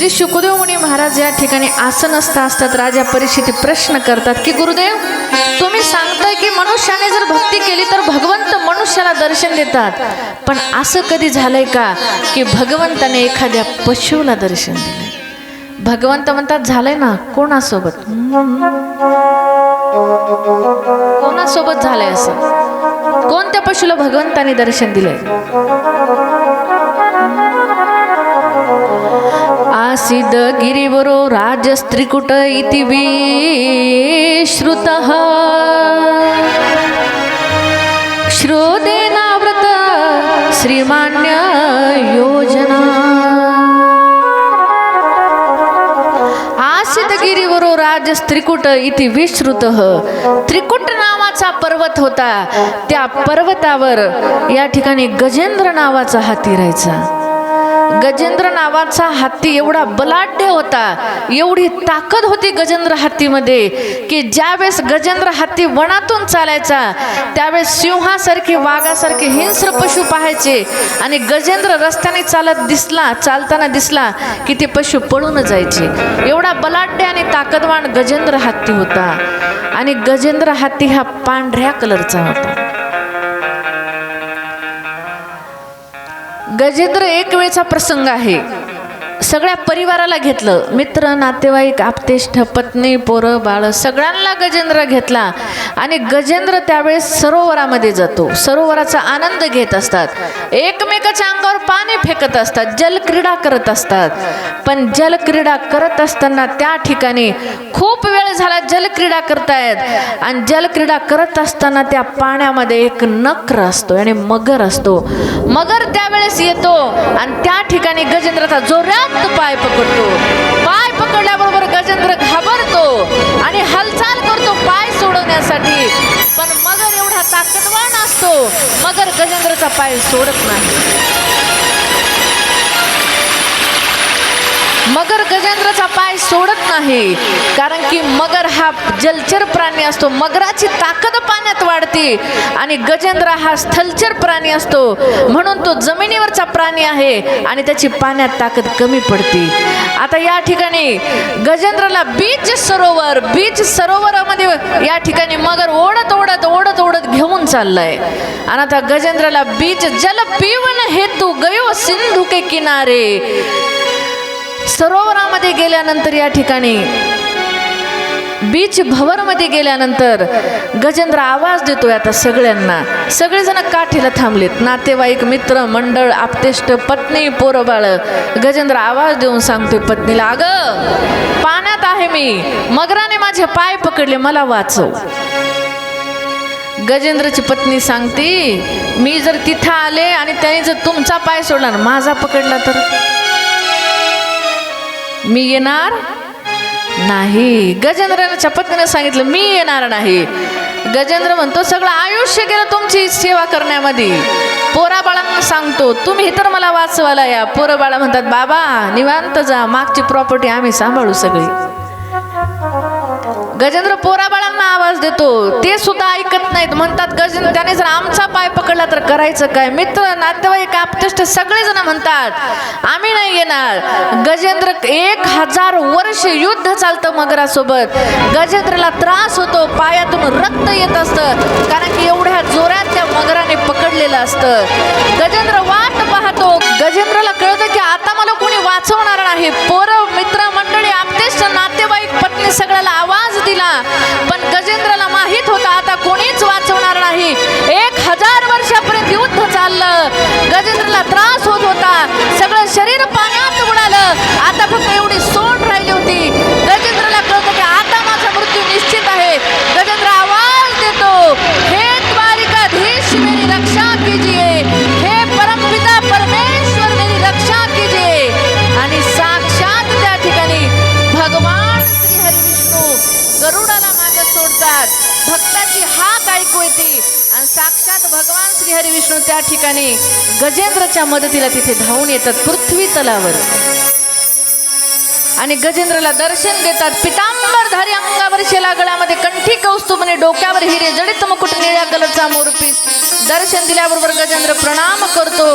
श्री शुकदेव मुनी महाराज या ठिकाणी आसन असता असतात. राजा परीक्षित प्रश्न करतात की गुरुदेव तुम्ही सांगताय की मनुष्याने जर भक्ती केली तर भगवंत मनुष्याला दर्शन देतात. पण असं कधी झालंय का की भगवंताने एखाद्या पशुला दर्शन दिलं? भगवंत म्हणतात झालंय ना कोणासोबत? कोणासोबत झालंय असं? कोणत्या पशुला भगवंताने दर्शन दिलंय? सिद्धगिरिवरो राजस्त्रिकुट इति विश्रुतः। श्रोतेनावृत श्रीमान्य योजना। आसित राज त्रिकुट इति विश्रुत। त्रिकुट नावाचा पर्वत होता त्या पर्वतावर या ठिकाणी गजेंद्र नावाचा हाती राहायचा। गजेंद्र नावाचा हत्ती एवढा बलाढ्य होता एवढी ताकद होती गजेंद्र हत्तीमध्ये की ज्यावेळेस गजेंद्र हत्ती वनातून चालायचा त्यावेळेस सिंहासारखे वाघासारखे हिंस्र पशु पाहायचे आणि गजेंद्र रस्त्याने चालत दिसला चालताना दिसला की ते पशु पळून जायचे. एवढा बलाढ्य आणि ताकदवान गजेंद्र हत्ती होता आणि गजेंद्र हत्ती हा पांढऱ्या कलरचा होता. गजेंद्र एक वेळचा प्रसंग आहे. सगळ्या परिवाराला घेतलं. मित्र नातेवाईक आपतेष्ट पत्नी पोरं बाळ सगळ्यांना गजेंद्र घेतला. आणि गजेंद्र त्यावेळेस सरोवरामध्ये जातो. सरोवराचा आनंद घेत असतात. एकमेकाच्या अंगावर पाणी फेकत असतात. जलक्रीडा करत असतात. पण जलक्रीडा करत असताना त्या ठिकाणी खूप वेळ झाला जलक्रीडा करतायत. आणि जलक्रीडा करत असताना त्या पाण्यामध्ये एक नक्र असतो आणि मगर असतो. मगर त्यावेळेस येतो आणि त्या ठिकाणी गजेंद्रचा जोरात पाय पकडतो. पाय पकडल्याबरोबर गजेंद्र घाबरतो आणि हालचाल करतो पाय सोडवण्यासाठी. पण मगर एवढा ताकदवान असतो मगर गजेंद्रचा पाय सोडत नाही. मगर गजेंद्रचा पाय सोडत नाही. कारण की मगर हा जलचर प्राणी असतो. मगराची ताकद पाण्यात वाढते आणि गजेंद्र हा स्थलचर प्राणी असतो. म्हणून तो जमिनीवरचा प्राणी आहे आणि त्याची पाण्यात ताकद कमी पडते. आता या ठिकाणी गजेंद्रला बीच सरोवर बीच सरोवरामध्ये या ठिकाणी मगर ओढत ओढत ओढत ओढत घेऊन चाललाय. आणि आता गजेंद्रला बीच जल पिवन हेतू गयो सिंधू के किनारे सरोवरामध्ये गेल्यानंतर या ठिकाणी बीच भवरमध्ये गेल्यानंतर गजेंद्र आवाज देतोय आता सगळ्यांना. सगळेजण काठीला थांबलेत. नातेवाईक मित्र मंडळ आपतेष्ट पत्नी पोरं बाळ गजेंद्र आवाज देऊन सांगतोय पत्नीला अगं पाण्यात आहे मी. मगराने माझे पाय पकडले मला वाचव. गजेंद्रची पत्नी सांगते मी जर तिथं आले आणि त्याने जर तुमचा पाय सोडला ना माझा पकडला तर? मी येणार नाही. गजेंद्रच्या पत्नीने सांगितलं मी येणार नाही. गजेंद्र म्हणतो सगळं आयुष्य गेलं तुमची सेवा करण्यामध्ये. पोरा बाळांना सांगतो तुम्ही तर मला वाचवायला या. पोरं बाळा म्हणतात बाबा निवांत जा मागची प्रॉपर्टी आम्ही सांभाळू सगळी. गजेंद्र पोराबाळांना आवाज देतो. ते सुद्धा ऐकत नाहीत. म्हणतात गजेंद्र त्याने जर आमचा पाय पकडला तर करायचं काय? मित्र नातेवाईक आपतेष्ट सगळेजण म्हणतात आम्ही नाही येणार. गजेंद्र एक हजार वर्ष युद्ध चालतं मगरासोबत. गजेंद्रला त्रास होतो. पायातून रक्त येत असतं. कारण की एवढ्या जोरात त्या मगराने पकडलेलं असतं. गजेंद्र वाट पाहतो. गजेंद्रला कळतं की आता मला कोणी वाचवणार नाही. पोरं मित्र मंडळी आपतेष्ट नातेवाईक पत्नी सगळ्याला आवाज दिला. पण गजेंद्रला माहीत होता आता कोणीच वाचवणार नाही. एक हजार वर्षापर्यंत युद्ध चाललं. गजेंद्रला त्रास होत होता. सगळं शरीर पाण्यात बुडालं. आता फक्त एवढी सोंड राहिली होती. गजेंद्रला कळतं की आता माझा मृत्यू निश्चित आहे. गजेंद्र आवाज देतो. हे गरुडाला सोडतात. भक्ताची हाक ऐकू येते. आणि साक्षात भगवान श्री विष्णू त्या ठिकाणी गजेंद्रच्या मदतीला तिथे धावून येतात पृथ्वी तलावर. आणि गजेंद्रला दर्शन देतात. पितांबरधारी अंगावर शेला गळ्यामध्ये कंठी कौस्तुभने डोक्यावर हिरे जडित मुकुट निळ्या कलरचा मोरपीस दर्शन दिल्याबरोबर गजेंद्र प्रणाम करतो.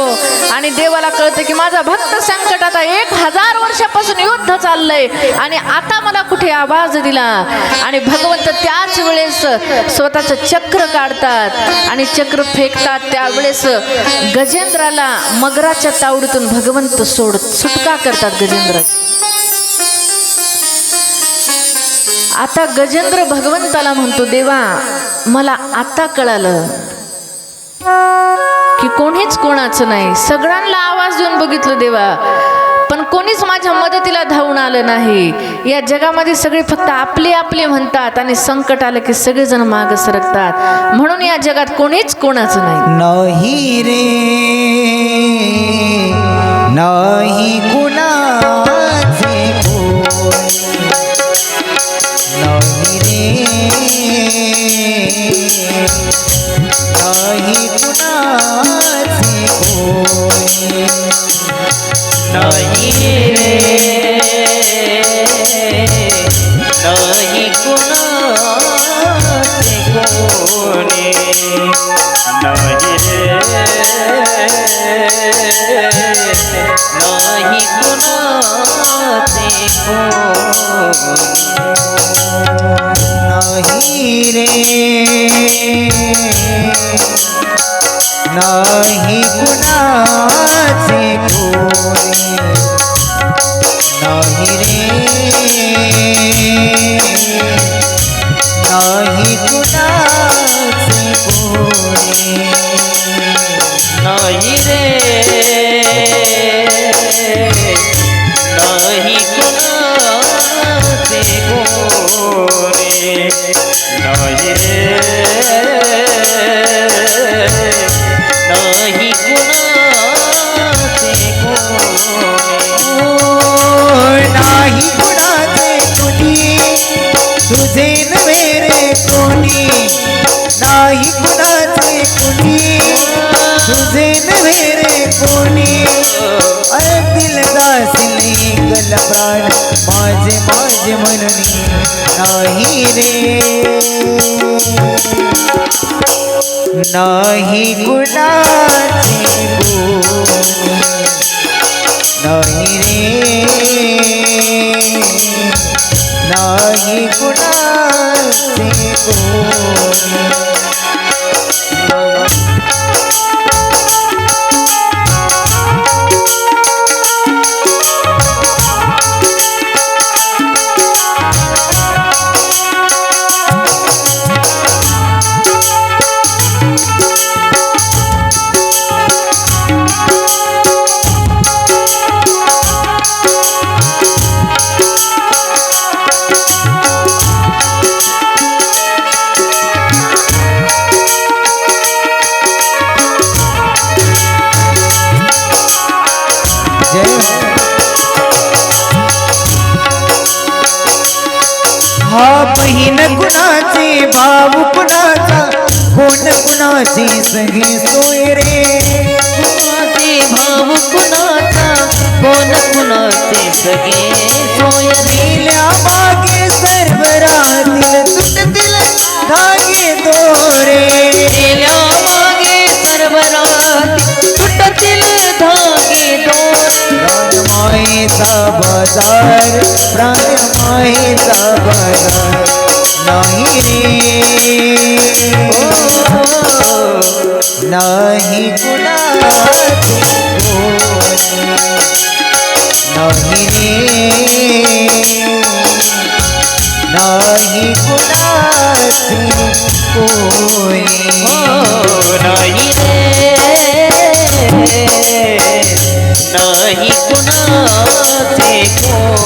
आणि देवाला कळतं की माझा भक्त संकट आता एक हजार वर्षापासून युद्ध चाललंय. आणि आता मला कुठे आवाज दिला? आणि भगवंत त्याच वेळेस स्वतःचं चक्र काढतात. आणि चक्र फेकतात त्यावेळेस गजेंद्राला मगराच्या तावडीतून भगवंत सोड सुटका करतात गजेंद्र. आता गजेंद्र भगवंताला म्हणतो देवा मला आता कळालं की कोणीच कोणाचं नाही. सगळ्यांना आवाज देऊन बघितलं देवा. पण कोणीच माझ्या मदतीला धावून आलं नाही. या जगामध्ये सगळे फक्त आपले आपले म्हणतात आणि संकट आलं की सगळेजण माग सरकतात. म्हणून या जगात कोणीच कोणाचं नाही. नाही रे. नाही कुणाचे नाही Oh आशीष ही सोयरे कुनाते भाव नाचा कोन कुनाते सगे सोयरे ल्या मागे सर्वरा दिल तुट दिल धागे तोरे ल्या मागे सर्वरा तुट दिल धागे तोरे माए सा बाज़ार प्राण माए सा बाज़ार। নহি রে নহি গুণা নহি রে নহি গুণা কোই নহি রে নহি গুণা কোই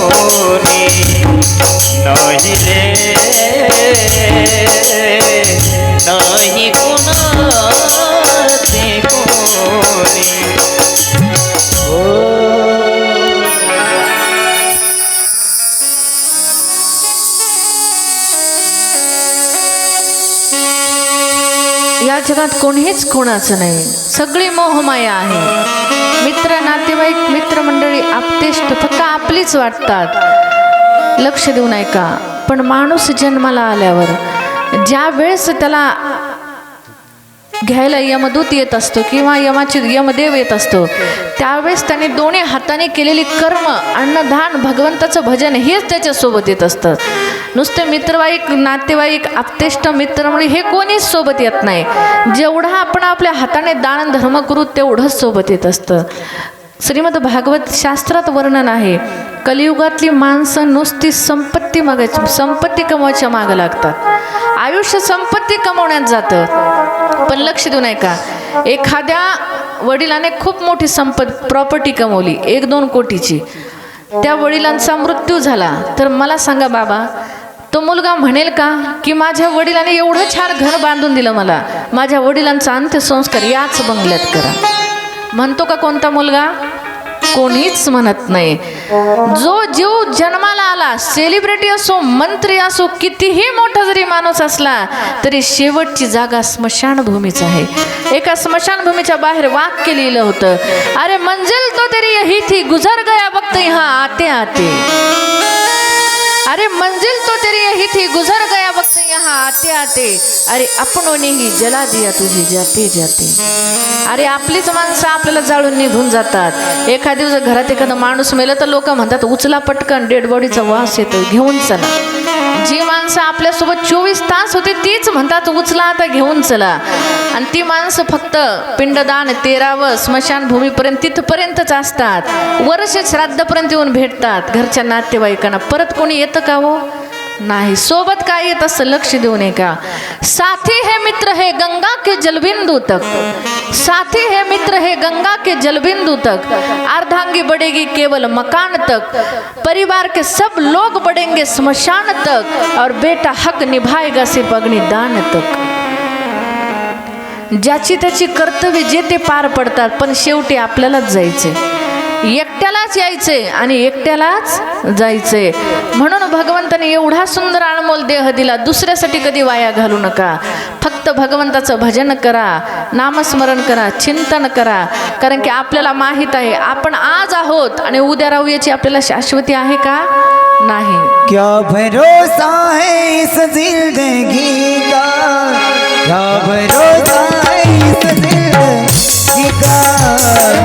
कोणीच कोणाचं नाही. सगळी मोहमाया आहे. मित्र नातेवाईक मित्रमंडळी आपतेष्ट फक्त आपलीच वाटतात. लक्ष देऊन ऐका पण माणूस जन्माला आल्यावर ज्या वेळेस त्याला घ्यायला यमदूत येत असतो किंवा यमाची यमदेव येत असतो. त्यावेळेस त्याने दोन्ही हाताने केलेली कर्म अन्नदान भगवंताचं भजन हेच त्याच्यासोबत येत असतं. नुसते मित्रवाईक नातेवाईक आपतेष्ट मित्र हे कोणीच सोबत येत नाही. जेवढा आपण आपल्या हाताने दान धर्म करू तेवढंच सोबत येत असतं. श्रीमद भागवत शास्त्रात वर्णन आहे कलियुगातली माणसं नुसती संपत्ती मागायची संपत्ती कमवायच्या मागं लागतात. आयुष्य संपत्ती कमवण्यात जातं. पण लक्ष देऊ नये का? एखाद्या वडिलाने खूप मोठी संपत प्रॉपर्टी कमवली एक दोन कोटीची. त्या वडिलांचा मृत्यू झाला. तर मला सांगा बाबा तो मुलगा म्हणेल का की माझ्या वडिलाने एवढं छान घर बांधून दिलं मला? माझ्या वडिलांचा अंत्यसंस्कार याच बंगल्यात करा. म्हणतो का कोणता मुलगा? कोणीच म्हणत नाही. जो जीव जन्माला आला सेलिब्रिटी असो मंत्री असो कितीही मोठा जरी माणूस असला तरी शेवटची जागा स्मशानभूमीच आहे. एका स्मशानभूमीच्या बाहेर वाक्य लिहिलं होतं. अरे मंजिल तो तरी यही थी गुजर गया वक्त यहाँ आते आते अरे मंजिल तो तेरी यही थी गुजर गया वक्त यहाँ आते आते। अरे अपनों ने ही जला दिया तुझे जाते जाते। अरे आपलीच माणसं आपल्याला जाळून निघून जातात। एखाद्या दिवस घरात एखादा माणूस मेलं तर लोक म्हणतात उचला पटकन डेड बॉडीचा वास येतो घेऊन चला. जी माणसं आपल्यासोबत चोवीस तास होती तीच म्हणतात उचला आता घेऊन चला. आणि ती माणसं फक्त पिंडदान तेरावं स्मशानभूमीपर्यंत तिथपर्यंतच असतात. वर्ष श्राद्धपर्यंत येऊन भेटतात घरच्या नातेवाईकांना. परत कोणी येतं का हो? नाही. सोबत काय येत असं लक्ष देऊ नये का साथी है मित्र हे गंगा के जलबिंदू तक. साथी है मित्र हे गंगा के जलबिंदू तक. अर्धांगी बढ़ेगी केवल मकान तक. परिवार के सब लोग बढ़ेंगे स्मशान तक. और बेटा हक निभाएगा सिर्फ अग्निदान तक. ज्याची त्याची कर्तव्य जे ते पार पडतात पण शेवटी आपल्यालाच जायचे एकट्यालाच यायचे आणि एकट्यालाच जायचे. म्हणून भगवंताने एवढा सुंदर अनमोल देह दिला दुसऱ्यासाठी कधी वाया घालू नका. फक्त भगवंताचं भजन करा नामस्मरण करा चिंतन करा. कारण की आपल्याला माहीत आहे आपण आज आहोत आणि उद्या राहू याची आपल्याला शाश्वती आहे का? नाही. क्या भरोसा है इस जिंदगी का क्या भरोसा है इस जिंदगी का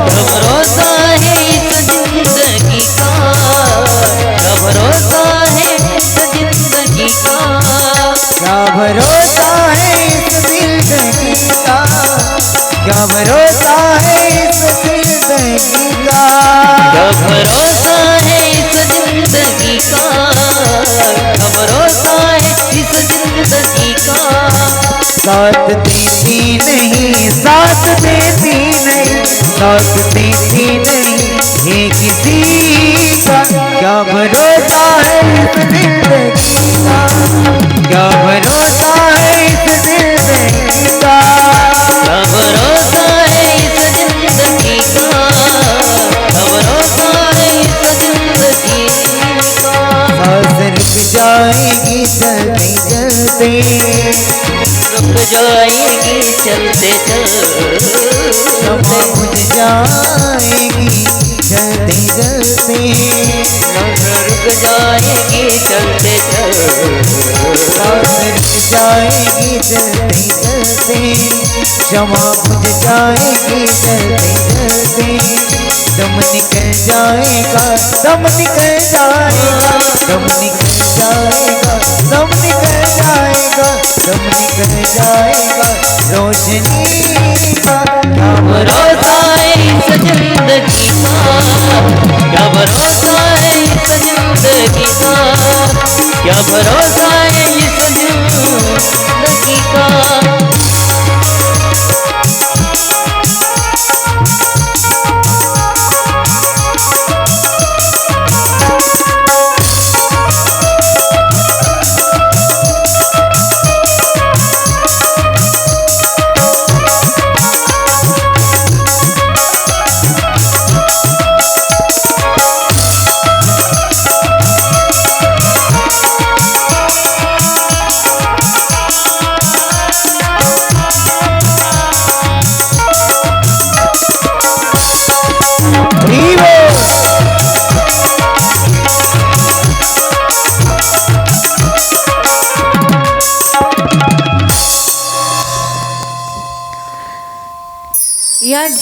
हवा बुझ जाएगी जलते जलते दम निकल जाएगा दम निकल जाएगा दम निकल जाएगा दम निकल जाएगा दम निकल जाएगा। रोशनी का कब रोजाए सजंदगी माँ कब रोजाए सजंदगी माँ क्या भरोसा है ये सजंदगी का।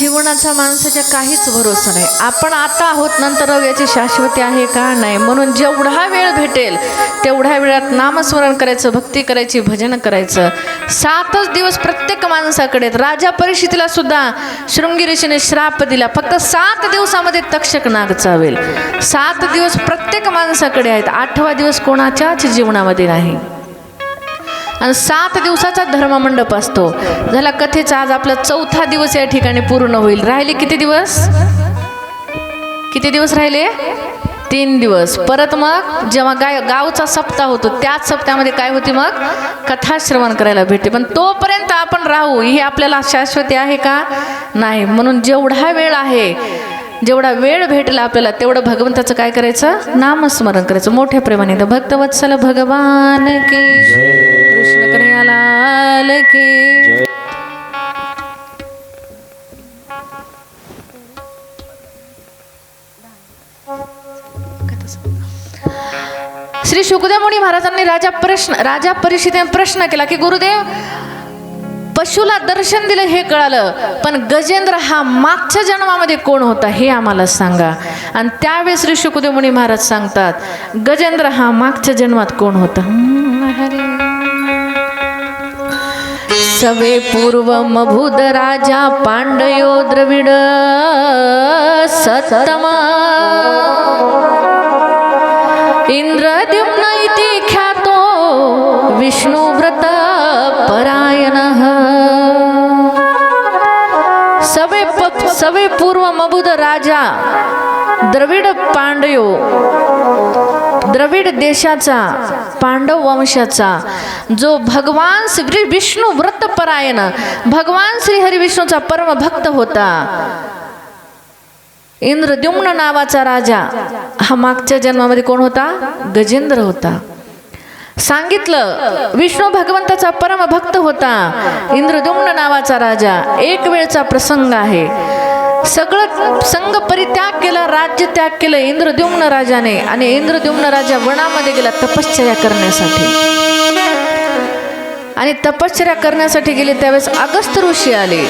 जीवनाचा माणसाच्या काहीच भरोसा नाही. आपण आता आहोत नंतर याची शाश्वती आहे का नाही? म्हणून जेवढा वेळ भेटेल तेवढ्या वेळात नामस्मरण करायचं भक्ती करायची भजन करायचं. सातच दिवस प्रत्येक माणसाकडे आहेत. राजा परिषदेला सुद्धा शृंगी ऋषीने श्राप दिला फक्त सात दिवसामध्ये तक्षक नाग चावेल. सात दिवस प्रत्येक माणसाकडे आहेत. आठवा दिवस कोणाच्याच जीवनामध्ये नाही. आणि सात दिवसाचा धर्ममंडप असतो. झाला कथेचा आज आपला चौथा दिवस या ठिकाणी पूर्ण होईल. राहिले किती दिवस? किती दिवस राहिले? तीन दिवस. परत मग जेव्हा गाय गावचा सप्ताह होतो त्याच सप्त्यामध्ये काय होती मग? कथा श्रवण करायला भेटते. पण तोपर्यंत आपण राहू. ही आपल्याला शाश्वती आहे का? नाही. म्हणून जेवढा वेळ आहे जेवढा वेळ भेटला आपल्याला तेवढं भगवंताचं काय करायचं? नामस्मरण करायचं. मोठ्या प्रेमाने तर भक्तवत्सल भगवान की कृष्ण कन्हैयालाल की श्री शुकदेव मुनी महाराजांनी राजा प्रश्न राजा परिषदेने प्रश्न केला की गुरुदेव पशुला दर्शन दिलं हे कळालं पण गजेंद्र हा मागच्या जन्मामध्ये कोण होता हे आम्हाला सांगा. आणि त्यावेळेस श्री शुकदेव मुनी महाराज सांगतात गजेंद्र हा मागच्या जन्मात कोण होता? हम्म, हरे. सवे पूर्व मभुद राजा पांडयो द्रविड सत्तमा इंद्रद्युम्न इति ख्यातो विष्णुव्रत परायणः सवे प सवे पूर्व मबुद राजा द्रविड देशाचा पांडव वंशाचा जो भगवान श्री विष्णू व्रतपरायण भगवान श्री हरिविष्णूचा परम भक्त होता. इंद्रद्युम्न नावाचा राजा हा मागच्या जन्मामध्ये कोण होता? गजेंद्र होता. सांगितलं विष्णू भगवंताचा परम भक्त होता. इंद्रद्युम्न नावाचा राजा एक वेळचा प्रसंग आहे. सगळं संघ परित्याग केला राज्य त्याग केलं इंद्रद्युम्न राजाने. आणि इंद्रद्युम्न राजा वनामध्ये गेला तपश्चर्या करण्यासाठी. आणि तपश्चर्या करण्यासाठी गेले त्यावेळेस अगस्त ऋषी आले.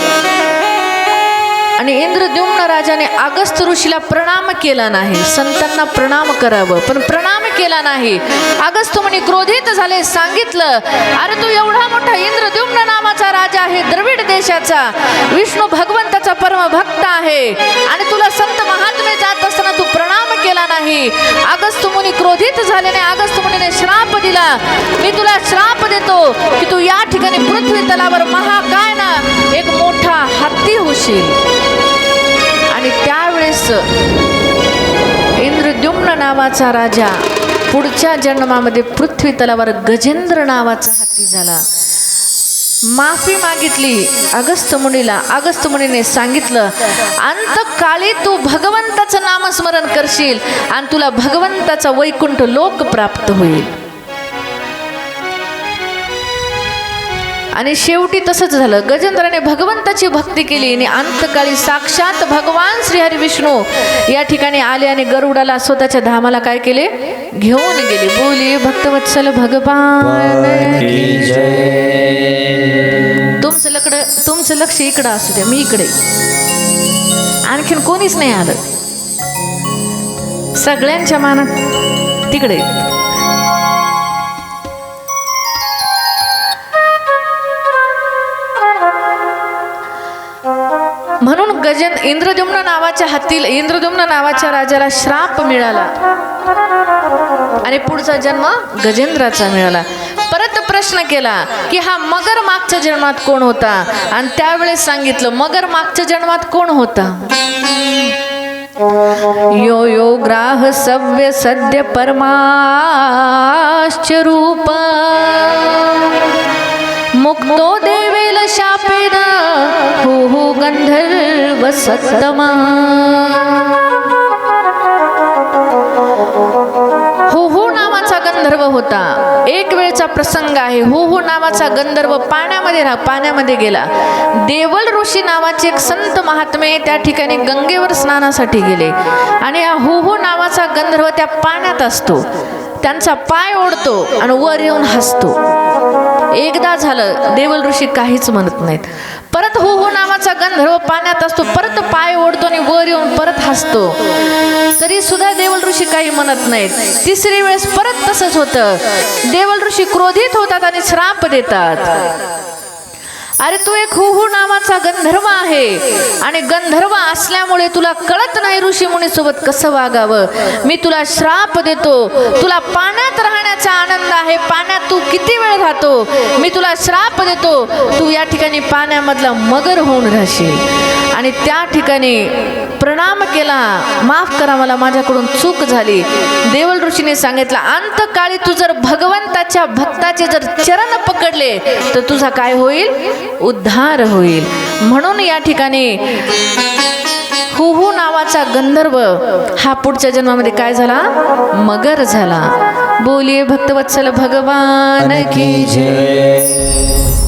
आणि इंद्रद्युम्न राजाने अगस्त ऋषीला प्रणाम केला नाही. संतांना प्रणाम करावं पण प्रणाम केला नाही. अगस्त म्हणे क्रोधित झाले सांगितलं अरे तू एवढा मोठा इंद्रद्युम्न नामाचा राजा आहे द्रविड देशाचा. विष्णू भगवंताचा परमभक्त आहे. आणि तुला संत महात्मे जात असताना तू प्रणाम केला नाही. अगस्त मुनी क्रोधित झाल्याने अगस्त मुनीने श्राप दिला. मी तुला श्राप देतो की तू या ठिकाणी पृथ्वी तलावर महाकाय ना एक मोठा हत्ती होशील. आणि त्यावेळेस इंद्रद्युम्न नावाचा राजा पुढच्या जन्मामध्ये पृथ्वी तलावर गजेंद्र नावाचा हत्ती झाला. माफी मागितली. अगस्त मुनीला अगस्त मुनीने सांगितलं अंतकाळी तू भगवंताचं नामस्मरण करशील आणि तुला भगवंताचा वैकुंठ लोक प्राप्त होईल. आणि शेवटी तसंच झालं. गजेंद्राने भगवंताची भक्ती केली आणि अंतकाळी साक्षात भगवान श्रीहरी विष्णू या ठिकाणी आले आणि गरुडाला स्वतःच्या धामाला काय केले? घेऊन गेले. बोली भक्तवत्सल भगवान तुमचं लकड तुमचं लक्ष इकडं असू द्या मी इकडे. आणखीन कोणीच नाही आलं. सगळ्यांच्या मानात तिकडे. म्हणून गजन इंद्रदुम्न नावाच्या हत्तीला इंद्रदुम्न नावाच्या राजाला श्राप मिळाला. आणि पुढचा जन्म गजेंद्राचा मिळाला. प्रश्न केला की हा मगर मागच्या जन्मात कोण होता? आणि त्यावेळेस सांगितलं मगर मागच्या जन्मात कोण होता? यो यो ग्राह सव्य सद्य परमाश्च रूप. मुक्तो देवेल शापेन हो हो गंधर्व सत्तमा. हो हो नावाचा गंधर्व होता. एक वेळचा प्रसंग आहे. हो हो नावाचा गंधर्व पाण्यामध्ये राहा पाण्यामध्ये गेला. देवल ऋषी नावाचे एक संत महात्मे त्या ठिकाणी गंगेवर स्नानासाठी गेले. आणि हा हो हो नावाचा गंधर्व त्या पाण्यात असतो. त्यांचा पाय ओढतो आणि वर येऊन हसतो. एकदा झालं देवल ऋषी काहीच म्हणत नाहीत. परत हो हो नावाचा गंधर्व पाण्यात असतो परत पाय ओढतो आणि वर येऊन परत हसतो. तरी सुद्धा देवल ऋषी काही म्हणत नाहीत. तिसरी वेळेस परत तसंच होतं. देवल ऋषी क्रोधित होतात आणि श्राप देतात. अरे तू एक हुहू नावाचा गंधर्व आहे आणि गंधर्व असल्यामुळे तुला कळत नाही ऋषी मुनी सोबत कसं वागावं. मी तुला श्राप देतो. तुला पाण्यात राहण्याचा आनंद आहे पाण्यात तू किती वेळ राहतो? मी तुला श्राप देतो तू या ठिकाणी पाण्यामधला मगर होऊन राहशील. आणि त्या ठिकाणी प्रणाम केला माफ करा मला माझ्याकडून चूक झाली. देवल ऋषीने सांगितलं अंतकाळी तू जर भगवंताच्या भक्ताचे जर चरण पकडले तर तुझा काय होईल? उद्धार होईल. म्हणून या ठिकाणी हुहू नावाचा गंधर्व हा पुढच्या जन्मामध्ये काय झाला? मगर झाला. बोलिये भक्तवत्सल भगवान की जय।